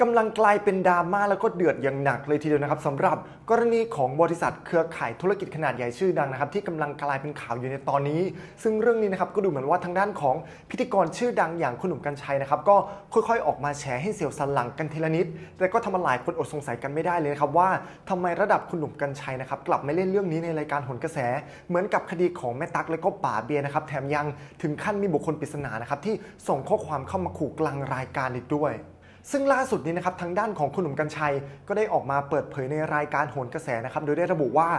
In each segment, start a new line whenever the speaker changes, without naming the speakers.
กำลังกลายเป็นดราม่าแล้วก็เดือดอย่างหนักเลยทีเดียวนะครับสำหรับกรณีของบริษัทเครือข่ายธุรกิจขนาดใหญ่ชื่อดังนะครับ ที่กำลังกลายเป็นข่าวอยู่ในตอนนี้ ซึ่งเรื่องนี้นะครับก็ดูเหมือนว่าทางด้านของพิธีกรชื่อดังอย่างคุณหนุ่มกัญชัยนะครับก็ค่อยๆ ออกมาแฉให้เสียวสันหลังกันทีละนิด แต่ก็ทำให้หลายคนอดสงสัยกันไม่ได้เลยนะครับว่าทำไมระดับคุณหนุ่มกัญชัยนะครับกลับไม่เล่นเรื่องนี้ในรายการหนกระแส เหมือนกับคดีของแม่ตั๊กและก็ป๋าเบียร์นะครับแถมยังถึงขั้นมีบุคคลปริศนานะครับที่ส่งข้อความเข้ามาขู่กลางรายการอีกด้วย ซึ่งล่าสุดนี้นะครับทางด้านของคุณหนุ่มกัญชัย ก็ได้ออกมาเปิดเผยในรายการโหนกระแสนะครับโดยได้ระบุว่า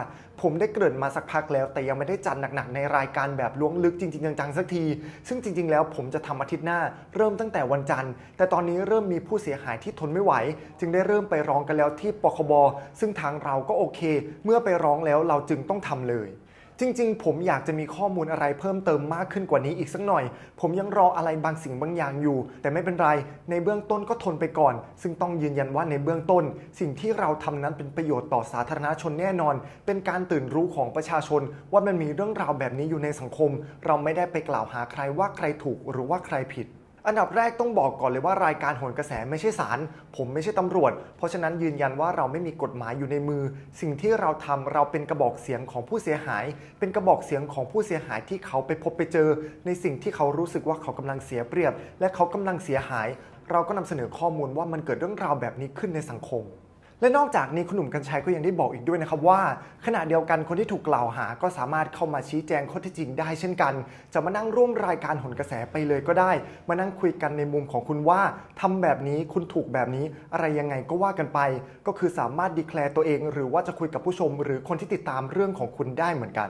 ผมได้เกริ่นมาสักพักแล้ว แต่ยังไม่ได้จัดหนักๆในรายการแบบล้วงลึกจริงๆจังๆสักที ซึ่งจริง ๆ แล้วผมจะทำอาทิตย์หน้า เริ่มตั้งแต่วันจันทร์ แต่ตอนนี้เริ่มมีผู้เสียหายที่ทนไม่ไหว จึงได้เริ่มไปร้องกันแล้วที่ปคบซึ่งทางเราก็โอเค เมื่อไปร้องแล้วเราจึงต้องทำเลย จริง ๆ ผมอยากจะมีข้อมูลอะไรเพิ่มเติมมากขึ้นกว่านี้อีกสักหน่อย ผมยังรออะไรบางสิ่งบางอย่างอยู่ แต่ไม่เป็นไร ในเบื้องต้นก็ทนไปก่อน ซึ่งต้องยืนยันว่าในเบื้องต้น สิ่งที่เราทำนั้นเป็นประโยชน์ต่อสาธารณชนแน่นอน เป็นการตื่นรู้ของประชาชน ว่ามันมีเรื่องราวแบบนี้อยู่ในสังคม เราไม่ได้ไปกล่าวหาใครว่าใครถูกหรือว่าใครผิด อันดับแรกต้องบอกก่อนเลยว่ารายการโหนกระแสไม่ใช่ศาลผมไม่ใช่ตำรวจ เพราะฉะนั้นยืนยันว่าเราไม่มีกฎหมายอยู่ในมือ สิ่งที่เราทำเราเป็นกระบอกเสียงของผู้เสียหาย เป็นกระบอกเสียงของผู้เสียหายที่เขาไปพบไปเจอ ในสิ่งที่เขารู้สึกว่าเขากำลังเสียเปรียบ และเขากำลังเสียหาย เราก็นำเสนอข้อมูลว่ามันเกิดเรื่องราวแบบนี้ขึ้นในสังคม และนอกจากนี้คุณหนุ่มกัญชัยก็ยังได้บอกอีกด้วยนะครับว่า ขณะเดียวกันคนที่ถูกกล่าวหาก็สามารถเข้ามาชี้แจงข้อเท็จจริงได้เช่นกัน จะมานั่งร่วมรายการหนกระแสไปเลยก็ได้ มานั่งคุยกันในมุมของคุณว่าทำแบบนี้คุณถูกแบบนี้อะไรยังไงก็ว่ากันไป ก็คือสามารถดีแคลร์ตัวเอง หรือว่าจะคุยกับผู้ชม หรือคนที่ติดตามเรื่องของคุณได้เหมือนกัน